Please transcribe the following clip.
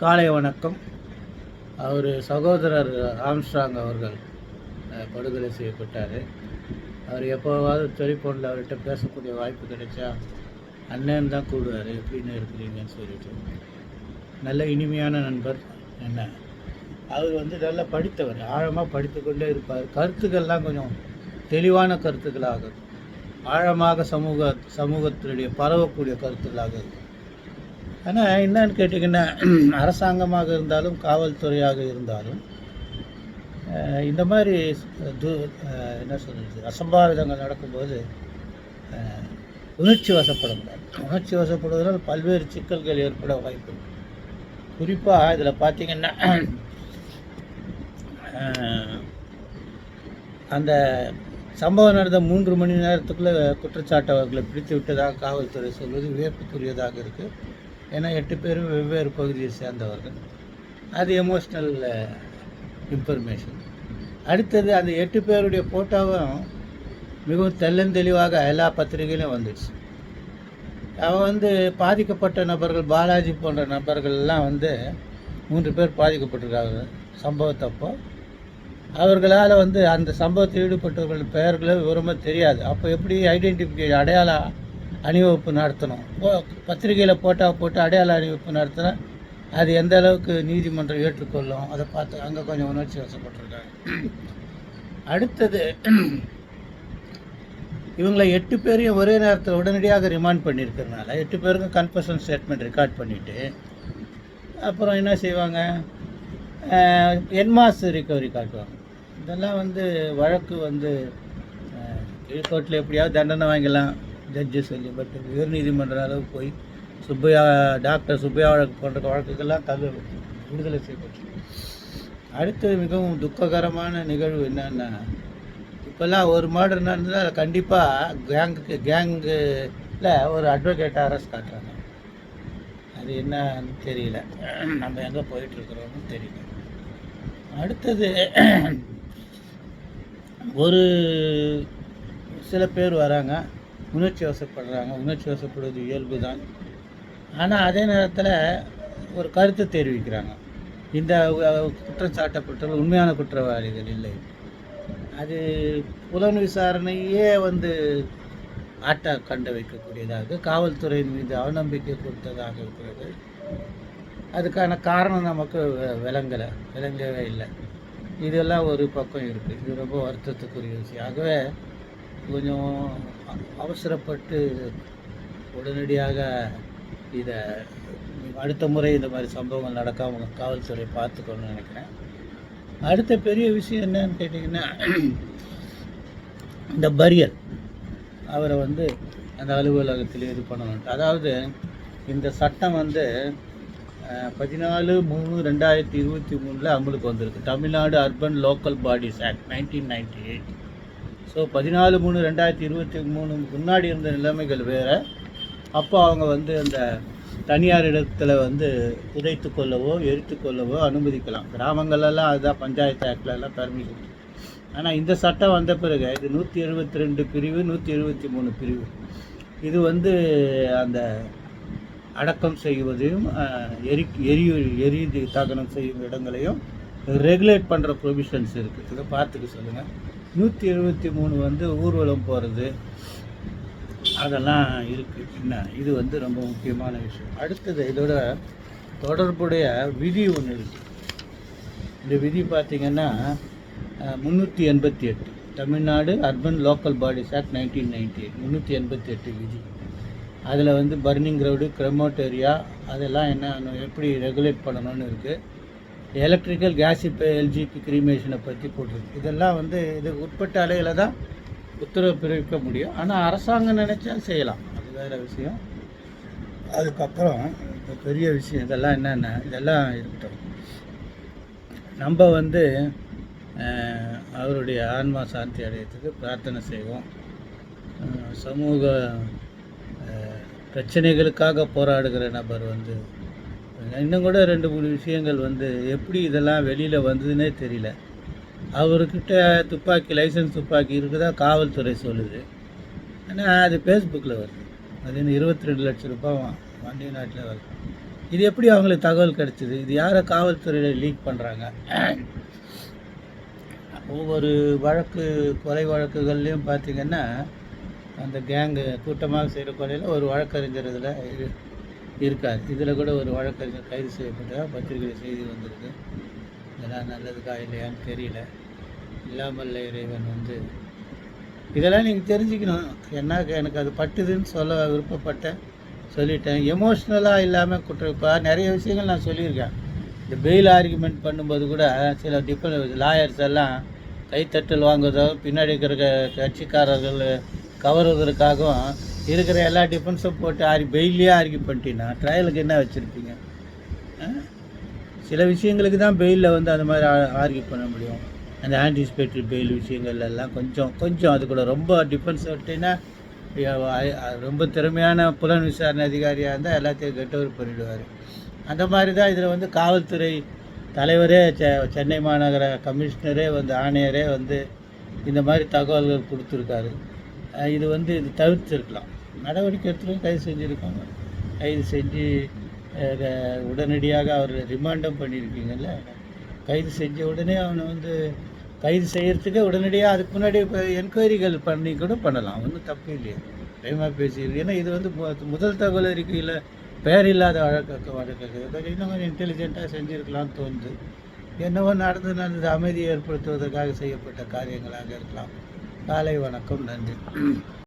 காலை வணக்கம். அவர் சகோதரர் ஆம்ஸ்ட்ராங் அவர்கள் படுகொலை செய்யப்பட்டார். அவர் எப்போவாவது டெலிஃபோனில் அவர்கிட்ட பேசக்கூடிய வாய்ப்பு கிடைச்சா அண்ணன் தான் கூடுவார் எப்படின்னு இருக்கிறீங்கன்னு சொல்லிட்டு. நல்ல இனிமையான நண்பர் என்ன? அவர் வந்து நல்லா படித்தவர் ஆழமாக படித்து கொண்டே இருப்பார். கருத்துக்கள்லாம் கொஞ்சம் தெளிவான கருத்துக்களாக ஆழமாக சமூக சமூகத்தினுடைய பரவக்கூடிய கருத்துக்களாக இருக்கும் ஆனால் என்னன்னு கேட்டிங்கன்னா அரசாங்கமாக இருந்தாலும் காவல்துறையாக இருந்தாலும் இந்த மாதிரி து என்ன சொல்கிறது அசம்பாவிதங்கள் நடக்கும்போது உணர்ச்சி உணர்ச்சி முடியாது உணர்ச்சி வசப்படுவதால் பல்வேறு சிக்கல்கள் ஏற்பட வாய்ப்பு குறிப்பாக இதில் பார்த்தீங்கன்னா அந்த சம்பவம் நடந்த மூன்று மணி நேரத்துக்குள்ளே குற்றச்சாட்டு அவர்களை பிடித்து விட்டதாக காவல்துறை சொல்வது வியப்புக்குரியதாக இருக்குது ஏன்னா எட்டு பேரும் வெவ்வேறு பகுதியை சேர்ந்தவர்கள். அது எமோஷ்னல் இன்ஃபர்மேஷன் அடுத்தது அந்த எட்டு பேருடைய ஃபோட்டோவும் மிகவும் தெள்ளந்தெளிவாக எல்லா பத்திரிகையிலும் வந்துடுச்சு அவன் வந்து பாதிக்கப்பட்ட நபர்கள் பாலாஜி போன்ற நபர்கள்லாம் வந்து மூன்று பேர் பாதிக்கப்பட்டிருக்காங்க. சம்பவத்தப்போ அவர்களால் வந்து அந்த சம்பவத்தில் ஈடுபட்டவர்கள் பெயர்களோ விவரமாக தெரியாது. அப்போ எப்படி ஐடென்டிஃபிகேஷன் அடையாளம் அணிவகுப்பு நடத்தணும். போ- பத்திரிகையில் போட்டா போட்டு அடையாள அணிவகுப்பு நடத்தினா அது எந்த அளவுக்கு நீதிமன்றம் ஏற்றுக்கொள்ளும்? அதை பார்த்து அங்கே கொஞ்சம் உணர்ச்சி வசப்பட்டிருக்காங்க. அடுத்தது இவங்களை எட்டு பேரையும் ஒரே நேரத்தில் உடனடியாக ரிமாண்ட் பண்ணியிருக்கிறதுனால எட்டு பேருக்கும் கன்ஃபர்ஷன் ஸ்டேட்மெண்ட் ரெக்கார்ட் பண்ணிவிட்டு அப்புறம் என்ன செய்வாங்க? என்மாஸ் ரிகவரி காட்டுவாங்க. இதெல்லாம் வந்து வழக்கு வந்து கீழ்கோர்ட்டில் எப்படியாவது தண்டனை வாங்கிக்கலாம் ஜட்ஜு சொல்லி பட் உயர்நீதிமன்ற அளவு போய் சுப்பையா டாக்டர் சுப்பையா வழக்கு போன்ற வழக்குக்கெல்லாம் தள்ளு விடுதலை செய்யப்பட்டு அடுத்தது மிகவும் துக்ககரமான நிகழ்வு என்னென்னா இப்போல்லாம் ஒரு மர்டர் நடந்தால் கண்டிப்பாக கேங்குக்கு இல்லை ஒரு அட்வொகேட்டை அரெஸ்ட் காட்டுறாங்க. அது என்னன்னு தெரியல. நம்ம எங்கே போயிட்டுருக்குறோம்னு தெரியல. அடுத்தது ஒரு சில பேர் வராங்க. உணர்ச்சி வசப்படுறாங்க உணர்ச்சி வசப்படுவது இயல்பு தான் ஆனால் அதே நேரத்தில் ஒரு கருத்து தெரிவிக்கிறாங்க. இந்த குற்றம் சாட்டப்பட்டவர்கள் உண்மையான குற்றவாளிகள் இல்லை. அது புலன் விசாரணையே வந்து ஆட்ட கண்டு வைக்கக்கூடியதாக காவல்துறையின் மீது அவநம்பிக்கை கொடுத்ததாக இருக்கிறது. அதுக்கான காரணம் நமக்கு விளங்கலை விளங்கவே இல்லை. இதெல்லாம் ஒரு பக்கம் இருக்குது இது ரொம்ப வருத்தத்துக்குரிய விஷயம். ஆகவே கொஞ்சம் அவசரப்பட்டு உடனடியாக இதை அடுத்த முறை இந்த மாதிரி சம்பவங்கள் நடக்காமல் காவல்துறை பார்த்துக்கணும்னு நினைக்கிறேன். அடுத்த பெரிய விஷயம் என்னன்னு கேட்டிங்கன்னா இந்த பரியல் அவரை வந்து அந்த அலுவலகத்தில் இது பண்ணணும் அதாவது இந்த சட்டம் வந்து பதினாலு மூணு ரெண்டாயிரத்தி இருபத்தி மூணில் அமலுக்கு வந்திருக்கு. Tamil Nadu urban local bodies act nineteen ninety eight so பதினாலு மூணு ரெண்டாயிரத்தி இருபத்தி மூணு முன்னாடி இருந்த நிலைமைகள் வேறு. அப்போ அவங்க வந்து அந்த தனியார் இடத்துல வந்து புதைத்து கொள்ளவோ எரித்து கொள்ளவோ அனுமதிக்கலாம். கிராமங்கள்லாம் அதுதான் பஞ்சாயத்து ஆக்ட்ல பெர்மிஷன் ஆனால் இந்த சட்டம் வந்த பிறகு இது நூற்றி எழுபத்தி ரெண்டு பிரிவு நூற்றி எழுபத்தி மூணு பிரிவு. இது வந்து அந்த அடக்கம் செய்வதையும் எரி எரி எரி தகனம் செய்யும் இடங்களையும் ரெகுலேட் பண்ணுற ப்ரொவிஷன்ஸ் இருக்குது இதை பார்த்துக்க சொல்லுங்கள் நூற்றி எழுபத்தி மூணு வந்து ஊர்வலம் போகிறது அதெல்லாம் இருக்குது என்ன? இது வந்து ரொம்ப முக்கியமான விஷயம். அடுத்தது இதோட தொடர்புடைய விதி ஒன்று இருக்குது இந்த விதி பார்த்திங்கன்னா முந்நூற்றி எண்பத்தி எட்டு. Tamil Nadu urban local bodies act nineteen ninety eight முந்நூற்றி எண்பத்தி எட்டு விதி. அதில் வந்து பர்னிங் கிரவுடு ஏரியா அதெல்லாம் என்ன எப்படி ரெகுலேட் பண்ணணும்னு இருக்குது எலக்ட்ரிக்கல் கேஸ் இப்போ எல்ஜிபி கிரீமேஷனை பற்றி போட்டிருக்கு. இதெல்லாம் வந்து இது உட்பட்ட அலையில் தான் உத்தரவு பிறப்பிக்க முடியும். ஆனால் அரசாங்கம் நினச்சா செய்யலாம். அது வேறு விஷயம். அதுக்கப்புறம் இப்போ பெரிய விஷயம் இதெல்லாம் என்னென்ன இதெல்லாம் இருக்கட்டும். நம்ம வந்து அவருடைய ஆன்மா சாந்தி அடையத்துக்கு பிரார்த்தனை செய்வோம். சமூக பிரச்சனைகளுக்காக போராடுகிற நபர் வந்து இன்னும் கூட ரெண்டு மூணு விஷயங்கள் வந்து எப்படி இதெல்லாம் வெளியில் வந்ததுன்னே தெரியல. அவர்கிட்ட துப்பாக்கி லைசன்ஸ் துப்பாக்கி இருக்குதா காவல்துறை சொல்லுது. ஆனால் அது ஃபேஸ்புக்கில் வருது. அது இன்னும் இருபத்தி ரெண்டு லட்சம் ரூபாய் வண்டி நாட்டில் வருது. இது எப்படி அவங்களுக்கு தகவல் கிடச்சிது? இது யாரை காவல்துறையில் லீக் பண்ணுறாங்க ஒவ்வொரு வழக்கு கொலை வழக்குகள்லேயும் பார்த்தீங்கன்னா அந்த கேங்கு கூட்டமாக செய்கிற கொலையில் ஒரு வழக்கறிஞர் இதில் இருக்கார் இருக்காது. இதில் கூட ஒரு வழக்கறிஞர் கைது செய்யப்பட்டதாக பத்திரிகை செய்தி வந்திருக்கு. இதெல்லாம் நல்லதுக்கா இல்லையான்னு தெரியல. இல்லாமல் இறைவன் வந்து இதெல்லாம் நீங்கள் தெரிஞ்சுக்கணும். என்ன எனக்கு அது பட்டுதுன்னு சொல்ல விருப்பப்பட்டேன் சொல்லிட்டேன். எமோஷ்னலாக இல்லாமல் குற்ற இப்போ நிறைய விஷயங்கள் நான் சொல்லியிருக்கேன். இந்த பெயில் ஆர்குமெண்ட் பண்ணும்போது கூட சில டிஃபரெண்ட் லாயர்ஸ் எல்லாம் கைத்தட்டல் வாங்குவதோ பின்னாடி இருக்கிற கட்சிக்காரர்கள் கவருவதற்காகவும் இருக்கிற எல்லா டிஃபென்ஸும் போட்டு ஆரி பெயிலே ஆர்கியூ பண்ணிட்டீங்கன்னா ட்ரையலுக்கு என்ன வச்சுருப்பீங்க? சில விஷயங்களுக்கு தான் பெயிலில் வந்து அந்த மாதிரி ஆர்கியூ பண்ண முடியும். அந்த ஆன்டிசிபேட்டரி பெயில் விஷயங்கள் எல்லாம் கொஞ்சம் கொஞ்சம் அது கூட ரொம்ப டிஃபென்ஸ் விட்டீங்கன்னா ரொம்ப திறமையான புலன் விசாரணை அதிகாரியாக இருந்தால் எல்லாத்தையும் கெட்டவர் பண்ணிவிடுவார் அந்த மாதிரி தான் இதில் வந்து காவல்துறை தலைவரே செ சென்னை மாநகர கமிஷனரே வந்து ஆணையரே வந்து இந்த மாதிரி தகவல்கள் கொடுத்துருக்காரு. இது வந்து இது தவிர்த்திருக்கலாம். நடவடிக்கை எடுத்துகிட்டு கைது செஞ்சுருக்காங்க. கைது செஞ்சு உடனடியாக அவர் ரிமாண்டும் பண்ணியிருக்கீங்கல்ல கைது செஞ்ச உடனே அவனை வந்து கைது செய்கிறதுக்கு உடனடியாக அதுக்கு முன்னாடி இப்போ என்கொயரிகள் பண்ணி கூட பண்ணலாம். ஒன்றும் தப்பு இல்லையே. டைமாக பேசியிருக்கு ஏன்னா இது வந்து முதல் தகவல் அறிக்கையில் பெயர் இல்லாத வழக்கு வழக்கு இன்னும் கொஞ்சம் இன்டெலிஜென்ட்டாக செஞ்சுருக்கலாம்னு தோணுது. என்னவோ நடந்து நடந்தது அமைதியை ஏற்படுத்துவதற்காக செய்யப்பட்ட காரியங்களாக இருக்கலாம். காலை வணக்கம் நன்றி.